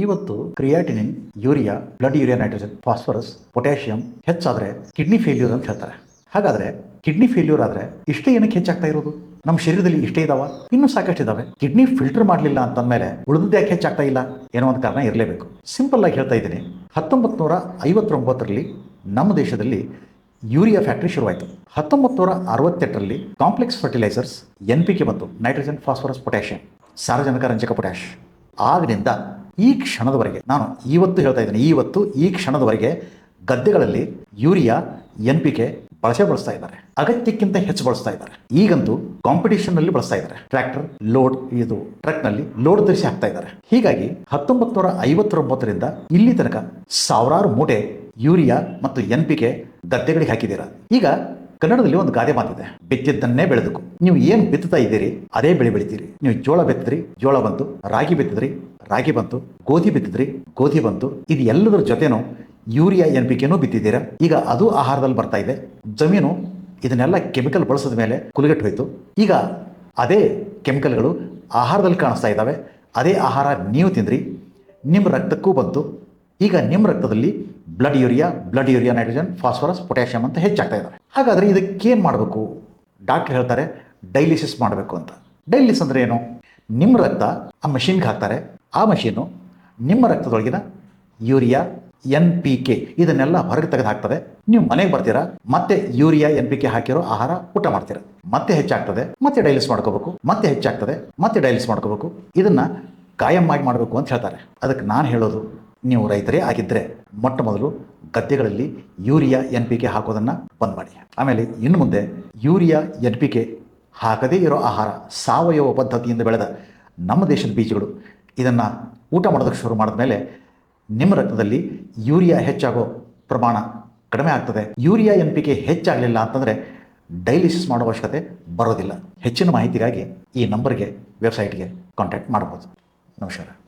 ಇವತ್ತು creatinine, urea blood urea nitrogen phosphorus potassium ಹೆಚ್ಚಾದ್ರೆ kidney failure ಅಂತ ಹೇಳ್ತಾರೆ. ಹಾಗಾದ್ರೆ ಕಿಡ್ನಿ ಫೇಲ್ಯೂರ್ ಆದ್ರೆ ಇಷ್ಟೇ ಏನಕ್ಕೆ ಹೆಚ್ಚಾಗ್ತಾ ಇರೋದು? ನಮ್ಮ ಶರೀರದಲ್ಲಿ ಇಷ್ಟೇ ಇದಾವ? ಇನ್ನೂ ಸಾಕಷ್ಟು ಇದಾವೆ. ಕಿಡ್ನಿ ಫಿಲ್ಟರ್ ಮಾಡಲಿಲ್ಲ ಅಂತಂದಮೇಲೆ ಉಳಿದದ್ದು ಯಾಕೆ ಹೆಚ್ಚಾಗ್ತಾ ಇಲ್ಲ? ಏನೋ ಒಂದು ಕಾರಣ ಇರಲೇಬೇಕು. ಸಿಂಪಲ್ ಆಗಿ ಹೇಳ್ತಾ ಇದ್ದೀನಿ. ಹತ್ತೊಂಬತ್ತು ನೂರ ಐವತ್ತೊಂಬತ್ತರಲ್ಲಿ ನಮ್ಮ ದೇಶದಲ್ಲಿ ಯೂರಿಯಾ ಫ್ಯಾಕ್ಟರಿ ಶುರುವಾಯಿತು. ಹತ್ತೊಂಬತ್ತು ನೂರ ಅರವತ್ತೆಂಟರಲ್ಲಿ complex fertilisers N P K ಮತ್ತು ನೈಟ್ರೋಜನ್ ಫಾಸ್ಫರಸ್ ಪೊಟ್ಯಾಷಿಯಂ ಸಾರಜನಕ ರಂಜಕ ಪೊಟ್ಯಾಷ್ ಆಗಿನಿಂದ ಈ ಕ್ಷಣದವರೆಗೆ, ನಾನು ಇವತ್ತು ಹೇಳ್ತಾ ಇದ್ದೇನೆ ಇವತ್ತು ಈ ಕ್ಷಣದವರೆಗೆ ಗದ್ದೆಗಳಲ್ಲಿ ಯೂರಿಯಾ, ಎನ್ ಪಿ ಕೆ ಬಳಸೇ ಬಳಸ್ತಾ ಇದ್ದಾರೆ. ಅಗತ್ಯಕ್ಕಿಂತ ಹೆಚ್ಚು ಬಳಸ್ತಾ ಇದ್ದಾರೆ. ಈಗಂತೂ ಕಾಂಪಿಟೇಷನ್ನಲ್ಲಿ ಬಳಸ್ತಾ ಇದ್ದಾರೆ. ಟ್ರ್ಯಾಕ್ಟರ್ ಲೋಡ್ ಇದು ಟ್ರಕ್ನಲ್ಲಿ ಲೋಡ್ ಧರಿಸಿ ಹಾಕ್ತಾ ಇದ್ದಾರೆ. ಹೀಗಾಗಿ ಹತ್ತೊಂಬತ್ತು ನೂರ ಐವತ್ತೊಂಬತ್ತರಿಂದ ಇಲ್ಲಿ ತನಕ ಸಾವಿರಾರು ಮೂಟೆ ಯೂರಿಯಾ ಮತ್ತು ಎನ್ ಪಿ ಕೆ ಗದ್ದೆಗಳಿಗೆ ಹಾಕಿದ್ದೀರಾ? ಈಗ ಕನ್ನಡದಲ್ಲಿ ಒಂದು ಗಾದೆ ಮಾತಿದೆ. ಬಿತ್ತಿದ್ದನ್ನೇ ಬೆಳೆದಕು. ನೀವು ಏನು ಬಿತ್ತುತ್ತಾ ಇದ್ದೀರಿ, ಅದೇ ಬೆಳೆ ಬೆಳಿತೀರಿ. ನೀವು ಜೋಳ ಬಿತ್ತಿದ್ರಿ, ಜೋಳ ಬಂತು, ರಾಗಿ ಬಿತ್ತಿದ್ರಿ ರಾಗಿ ಬಂತು, ಗೋಧಿ ಬಿತ್ತಿದ್ರಿ, ಗೋಧಿ ಬಂತು, ಇದು ಎಲ್ಲದರ ಜೊತೆನೂ ಯೂರಿಯಾ, ಎನ್ ಪಿ ಕೆನೂ ಬಿತ್ತಿದ್ದೀರಾ? ಈಗ ಅದು ಆಹಾರದಲ್ಲಿ ಬರ್ತಾ ಇದೆ. ಜಮೀನು ಇದನ್ನೆಲ್ಲ ಕೆಮಿಕಲ್ ಬಳಸಿದ ಮೇಲೆ ಕುಲಗೆಟ್ಟು ಹೋಯಿತು. ಈಗ ಅದೇ ಕೆಮಿಕಲ್ಗಳು ಆಹಾರದಲ್ಲಿ ಕಾಣಿಸ್ತಾ ಇದ್ದಾವೆ. ಅದೇ ಆಹಾರ ನೀವು ತಿಂದ್ರಿ. ನಿಮ್ಮ ರಕ್ತಕ್ಕೂ ಬಂತು. ಈಗ ನಿಮ್ಮ ರಕ್ತದಲ್ಲಿ blood urea blood urea nitrogen, phosphorus, potassium ಅಂತ ಹೆಚ್ಚಾಗ್ತಾ ಇದ್ದಾರೆ ಹಾಗಾದರೆ ಇದಕ್ಕೇನು ಮಾಡಬೇಕು? ಡಾಕ್ಟರ್ ಹೇಳ್ತಾರೆ, ಡೈಲಿಸಿಸ್ ಮಾಡಬೇಕು ಅಂತ. ಡೈಲಿಸ್ ಅಂದರೆ ಏನು? ನಿಮ್ಮ ರಕ್ತ ಆ ಮೆಷಿನ್ಗೆ ಹಾಕ್ತಾರೆ. ಆ ಮಷೀನು ನಿಮ್ಮ ರಕ್ತದೊಳಗಿನ ಯೂರಿಯಾ, ಎನ್ ಪಿ ಕೆ ಇದನ್ನೆಲ್ಲ ಹೊರಗೆ ತೆಗೆದು ಹಾಕ್ತದೆ ನೀವು ಮನೆಗೆ ಬರ್ತೀರಾ, ಮತ್ತೆ ಯೂರಿಯಾ, ಎನ್ ಪಿ ಕೆ ಹಾಕಿರೋ ಆಹಾರ ಊಟ ಮಾಡ್ತೀರಾ. ಮತ್ತೆ ಹೆಚ್ಚಾಗ್ತದೆ, ಮತ್ತೆ ಡೈಲಿಸ್ ಮಾಡ್ಕೋಬೇಕು, ಮತ್ತೆ ಹೆಚ್ಚಾಗ್ತದೆ, ಮತ್ತೆ ಡೈಲಿಸ್ ಮಾಡ್ಕೋಬೇಕು. ಇದನ್ನ ಕಾಯಂ ಮಾಡಿ ಮಾಡಬೇಕು ಅಂತ ಹೇಳ್ತಾರೆ. ಅದಕ್ಕೆ ನಾನು ಹೇಳೋದು, ನೀವು ರೈತರೇ ಆಗಿದ್ದರೆ ಮೊಟ್ಟ ಮೊದಲು ಗದ್ದೆಗಳಲ್ಲಿ ಯೂರಿಯಾ, ಎನ್ ಪಿ ಕೆ ಹಾಕೋದನ್ನು ಬಂದ್ ಮಾಡಿ. ಆಮೇಲೆ ಇನ್ನು ಮುಂದೆ ಯೂರಿಯಾ, ಎನ್ ಪಿ ಕೆ ಹಾಕದೇ ಇರೋ ಆಹಾರ ಸಾವಯವ ಪದ್ಧತಿಯಿಂದ ಬೆಳೆದ ನಮ್ಮ ದೇಶದ ಬೀಜಗಳು ಇದನ್ನು ಊಟ ಮಾಡೋದಕ್ಕೆ ಶುರು ಮಾಡಿದ ಮೇಲೆ ನಿಮ್ಮ ರಕ್ತದಲ್ಲಿ ಯೂರಿಯಾ ಹೆಚ್ಚಾಗೋ ಪ್ರಮಾಣ ಕಡಿಮೆ ಆಗ್ತದೆ. ಯೂರಿಯಾ ಎನ್ ಪಿ ಕೆ ಹೆಚ್ಚಾಗಲಿಲ್ಲ ಅಂತಂದರೆ ಡೈಲಿಸಿಸ್ ಮಾಡೋ ಅವಶ್ಯಕತೆ ಬರೋದಿಲ್ಲ. ಹೆಚ್ಚಿನ ಮಾಹಿತಿಗಾಗಿ ಈ ನಂಬರ್ಗೆ, ವೆಬ್ಸೈಟ್ಗೆ ಕಾಂಟ್ಯಾಕ್ಟ್ ಮಾಡ್ಬೋದು. ನಮಸ್ಕಾರ.